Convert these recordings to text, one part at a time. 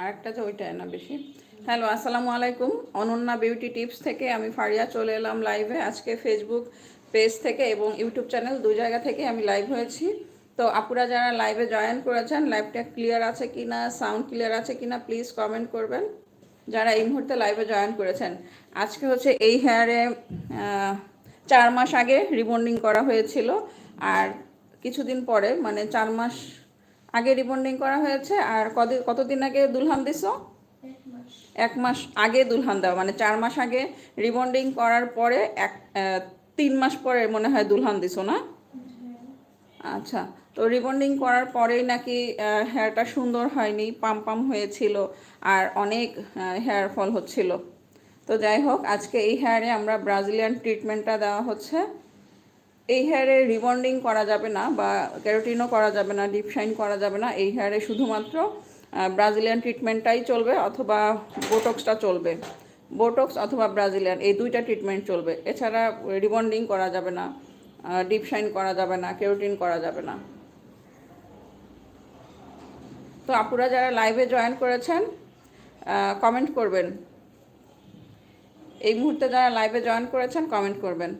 আরেকটা যে ওইটাই না বেশি? হ্যালো আসসালামু আলাইকুম। অনন্যা বিউটি টিপস থেকে আমি ফারিয়া চলে এলাম লাইভে আজকে ফেসবুক পেজ থেকে এবং ইউটিউব চ্যানেল দুই জায়গা থেকে আমি লাইভ হয়েছি। তো আপুরা যারা লাইভে জয়েন করেছেন লাইভটা ক্লিয়ার আছে কি না সাউন্ড ক্লিয়ার আছে কি না প্লিজ কমেন্ট করবেন। যারা এই মুহূর্তে লাইভে জয়েন করেছেন, আজকে হচ্ছে এই হেয়ারে চার মাস আগে রিবন্ডিং করা হয়েছিল। আর কিছুদিন পরে মানে চার মাস আগে রিবন্ডিং করা হয়েছে। আর কদিন কতদিন আগে দুলহান দিছো? এক মাস। আগে দুলহান দেওয়া। মানে চার মাস আগে রিবন্ডিং করার পরে এক তিন মাস পরে মনে হয় দুলহান দিছো না? আচ্ছা তো রিবন্ডিং করার পরেই নাকি হেয়ারটা সুন্দর হয়নি পাম পাম হয়েছিল। আর অনেক হেয়ার ফল হচ্ছিল। তো যাই হোক, আজকে এই হেয়ারে আমরা ব্রাজিলিয়ান ট্রিটমেন্টটা দেওয়া হচ্ছে। এই হেয়ারে রিবন্ডিং করা যাবে না বা ক্যারোটিনও করা যাবে না ডিপ শাইন করা যাবে না। এই হেয়ারে শুধুমাত্র ব্রাজিলিয়ান ট্রিটমেন্টটাই চলবে অথবা বোটক্সটা চলবে। বোটক্স অথবা ব্রাজিলিয়ান এই দুইটা ট্রিটমেন্ট চলবে। এছাড়া রিবন্ডিং করা যাবে না ডিপ শাইন করা যাবে না কেরোটিন করা যাবে না। তো আপুরা যারা লাইভে জয়েন করেছেন কমেন্ট করবেন। এই মুহূর্তে যারা লাইভে জয়েন করেছেন কমেন্ট করবেন।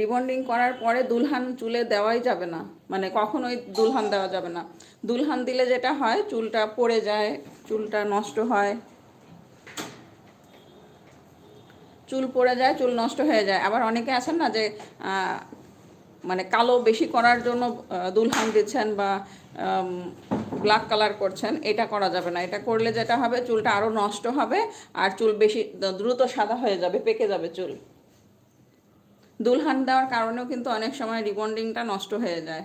রিবন্ডিং করার পরে দুলহান চুলে দেওয়াই যাবে না। মানে কখনোই দুলহান দেওয়া যাবে না। দুলহান দিলে যেটা হয়, চুলটা পড়ে যায়, চুলটা নষ্ট হয়। চুল পড়ে যায়, চুল নষ্ট হয়ে যায়। আবার অনেকে আছেন না যে মানে কালো বেশি করার জন্য দুলহান দিচ্ছেন বা ব্ল্যাক কালার করছেন, এটা করা যাবে না। এটা করলে যেটা হবে, চুলটা আরও নষ্ট হবে আর চুল বেশি দ্রুত সাদা হয়ে যাবে, পেকে যাবে চুল। দুলহান দেওয়ার কারণেও কিন্তু অনেক সময় রিবন্ডিংটা নষ্ট হয়ে যায়।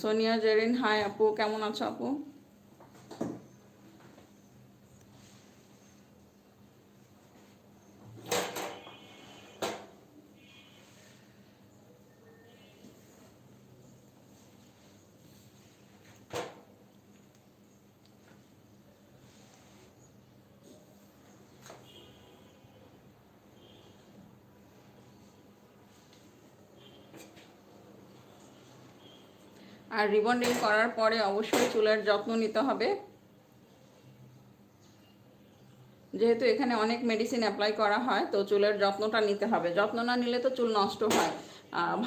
সোনিয়া জেরিন হাই আপু কেমন আছো আপু? আর রিবন্ডিং করার পরে অবশ্যই চুলের যত্ন নিতে হবে। যেহেতু এখানে অনেক মেডিসিন অ্যাপ্লাই করা হয়, তো চুলের যত্নটা নিতে হবে। যত্ন না নিলে তো চুল নষ্ট হয়।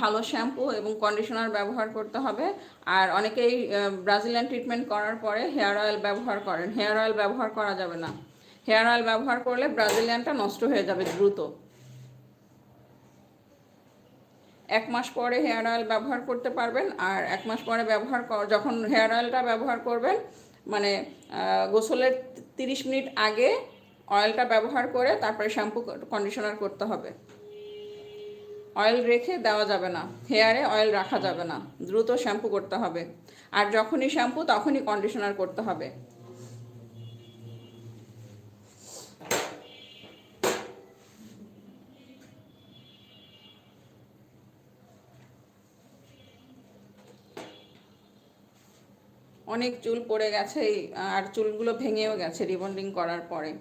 ভালো শ্যাম্পু এবং কন্ডিশনার ব্যবহার করতে হবে। আর অনেকেই ব্রাজিলিয়ান ট্রিটমেন্ট করার পরে হেয়ার অয়েল ব্যবহার করেন। হেয়ার অয়েল ব্যবহার করা যাবে না। হেয়ার অয়েল ব্যবহার করলে ব্রাজিলিয়ানটা নষ্ট হয়ে যাবে দ্রুত। এক মাস পরে হেয়ার অয়েল ব্যবহার করতে পারবেন আর এক মাস পরে ব্যবহার যখন হেয়ার অয়েলটা ব্যবহার করবেন মানে গোসলের তিরিশ মিনিট আগে অয়েলটা ব্যবহার করে তারপরে শ্যাম্পু কন্ডিশনার করতে হবে। অয়েল রেখে দেওয়া যাবে না, হেয়ারে অয়েল রাখা যাবে না, দ্রুত শ্যাম্পু করতে হবে। আর যখনই শ্যাম্পু তখনই কন্ডিশনার করতে হবে। অনেক চুল পড়ে গেছে আর চুলগুলো ভেঙেও গেছে রিবন্ডিং করার পরে।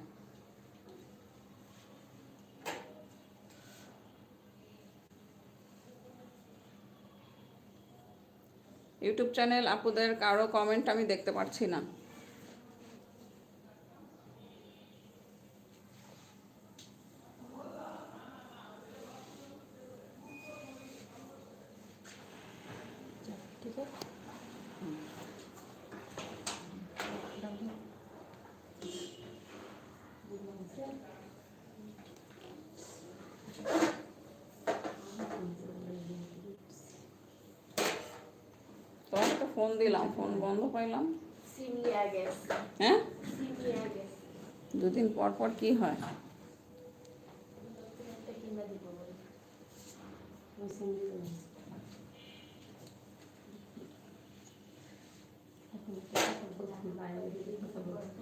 ইউটিউব চ্যানেল, আপুদের কারও কমেন্ট আমি দেখতে পাচ্ছি না। ফোন দিলাম ফোন বন্ধ পাইলাম হ্যাঁ? দুদিন পর পর কি হয়? Thank কিনা দিব বলে এখন বাইরে কথা বলব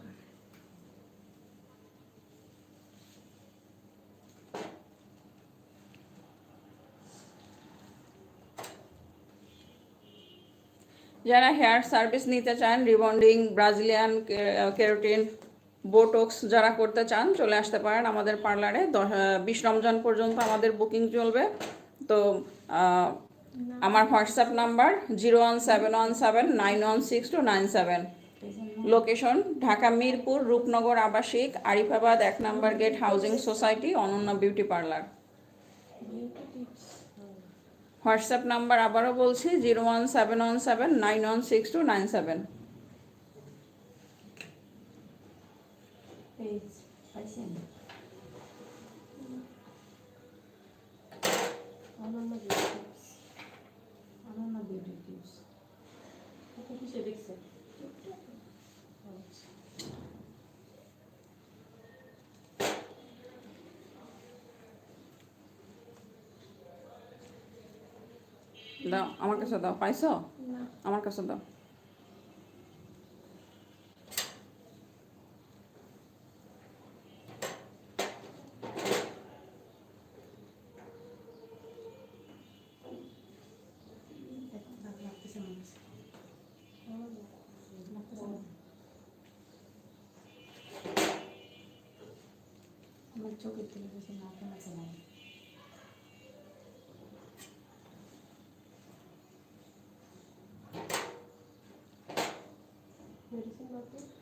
যারা হেয়ার সার্ভিস নিতে চান, রিবন্ডিং, ব্রাজিলিয়ান কেরোটিন, বোটক্স যারা করতে চান, চলে আসতে পারেন আমাদের পার্লারে। বিশ রমজান পর্যন্ত আমাদের বুকিং চলবে। তো আমার WhatsApp number zero one seven one seven nine one six two nine seven. Location Dhaka Mirpur, Rupnagar আবাসিক, আরিফাবাদ এক নম্বর gate, housing society, Ananya beauty parlour. WhatsApp number আবারও বলছি, zero one seven one seven, nine one six two nine seven. Page পাইছেন Ananya beauty tips Ananya beauty tips এটা কিসে দেখছেন দাও আমার কাছে দাও পাইছো না আমার কাছে দাও দাগ লাগতেছে আমার কাছে। লাগতেছে না। আমার চোখের থেকে বেশি নাকে নাকে নাই মেডিসিন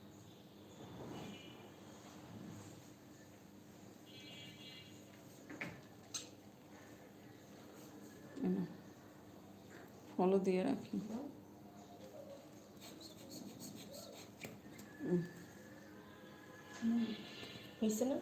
ফলো দিয়ে রাখি। হয়েছে না?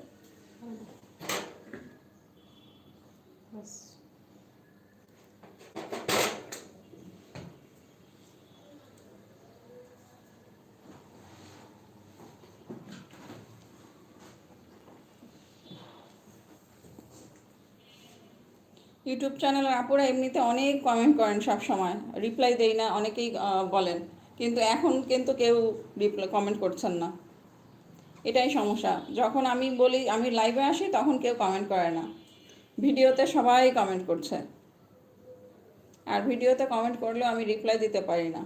ইউটিউব চ্যানেল আপুরা এমনিতে অনেক কমেন্ট করেন সব সময় রিপ্লাই দেই না, অনেকেই বলেন। কিন্তু এখন কিন্তু কেউ রিপ্লাই কমেন্ট করছেন না। এটাই সমস্যা। যখন আমি বলি, আমি লাইভে আসি, তখন কেউ কমেন্ট করে না। ভিডিওতে সবাই কমেন্ট করছে। আর ভিডিওতে কমেন্ট করলেও আমি রিপ্লাই দিতে পারি না।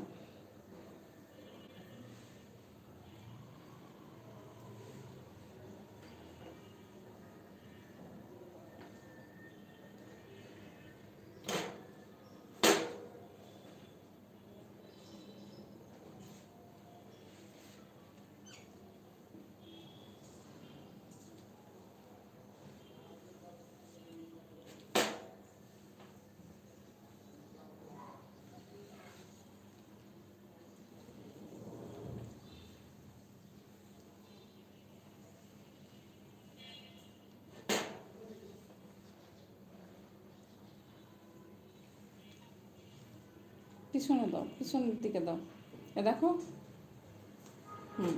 পিছনে দাও পিছনের দিকে দাও। এ দেখো। হুম।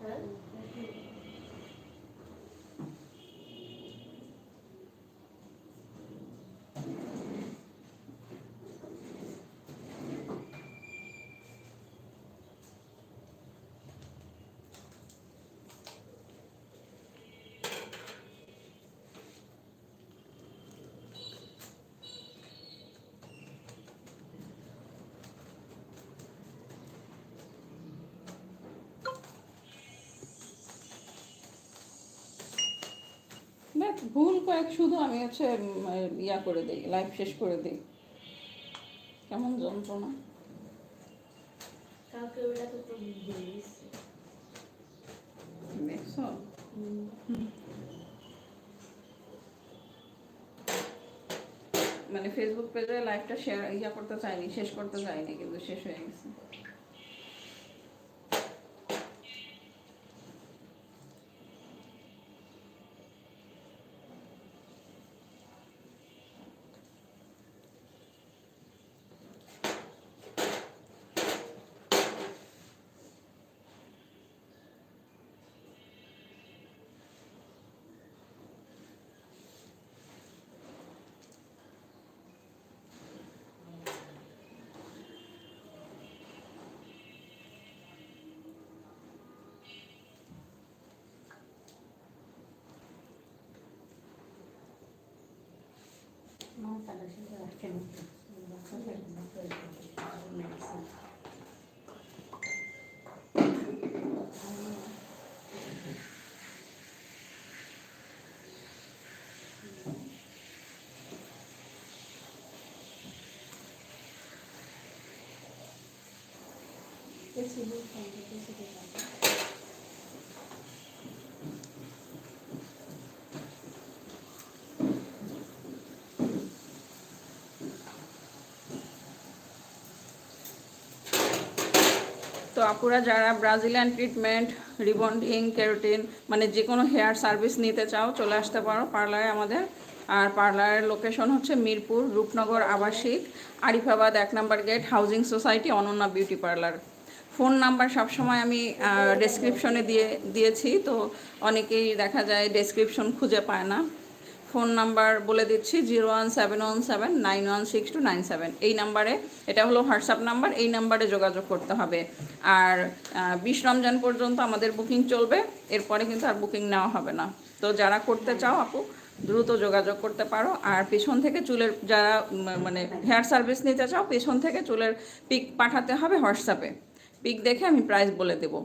না যাতে একটু ভুল কয়েক শুধু আমি হচ্ছে ইয়া করে দিই লাইভ শেষ করে দিই। কেমন যন্ত্রণা। দেখছ মানে ফেসবুক পেজে লাইভটা শেয়ার ইয়া করতে চাইনি শেষ করতে চাইনি কিন্তু শেষ হয়ে গেছে। মাথাটা শুধু রাখতে মতো বাচ্চা থাকবে না তো মেডিসিন তো আপুরা যারা ব্রাজিলিয়ান ট্রিটমেন্ট রিবন্ডিং কেরোটিন মানে যে কোনো হেয়ার সার্ভিস নিতে চাও, চলে আসতে পারো পার্লারে আমাদের। আর পার্লারের লোকেশন হচ্ছে মিরপুর, রূপনগর আবাসিক, আরিফাবাদ এক নম্বর gate housing society Ananya beauty parlour phone number সবসময় আমি ডেসক্রিপশনে দিয়ে, দিয়েছি, তো অনেকেই দেখা যায় ডেসক্রিপশন খুঁজে পায় না। ফোন নাম্বার বলে দিচ্ছি, zero one seven one seven nine one six two nine seven. এই নাম্বারে, এটা হলো হোয়াটসঅ্যাপ নাম্বার, এই নাম্বারে যোগাযোগ করতে হবে। আর বিশ রমজান পর্যন্ত আমাদের বুকিং চলবে, এরপরে কিন্তু আর বুকিং নেওয়া হবে না। তো যারা করতে চাও আপু, দ্রুত যোগাযোগ করতে পারো। আর পেছন থেকে চুলের, যারা মানে হেয়ার সার্ভিস নিতে চাও, পেছন থেকে চুলের পিক পাঠাতে হবে হোয়াটসঅ্যাপে। পিক দেখে আমি প্রাইস বলে দেবো।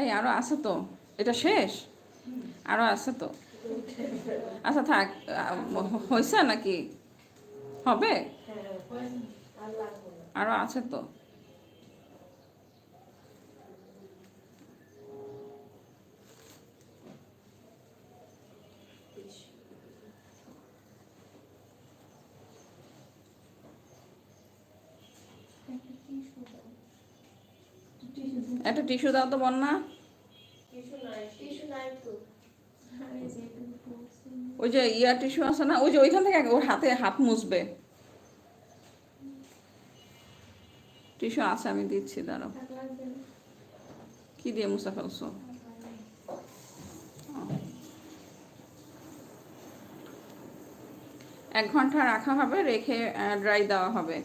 এই, আরও আছে তো। এটা শেষ? আরও আছে তো। আচ্ছা থাক। হয়েছে নাকি? হবে? আরও আছে তো। একটা টিস্যু দাও তো বন্যা। ওই যে ইয়ার টিস্যু আছে না ওই যে ওইখান থেকে ওর হাতে হাত মুছবে। টিস্যু আছে আমি দিচ্ছি দাঁড়াও। কি দিয়ে মুছে ফেলছো? এক ঘণ্টা রাখা হবে রেখে ড্রাই দেওয়া হবে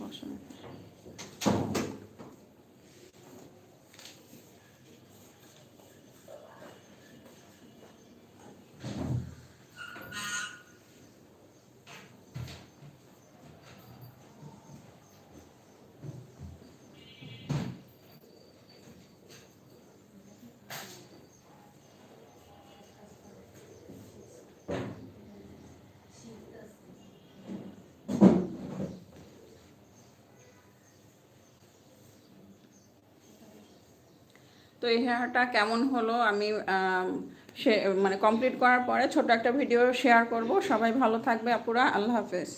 বসো না। তো এই হেয়ারটা কেমন হলো আমি সে মানে কমপ্লিট করার পরে ছোট একটা ভিডিও শেয়ার করব। সবাই ভালো থাকবে আপুরা, আল্লাহ হাফেজ।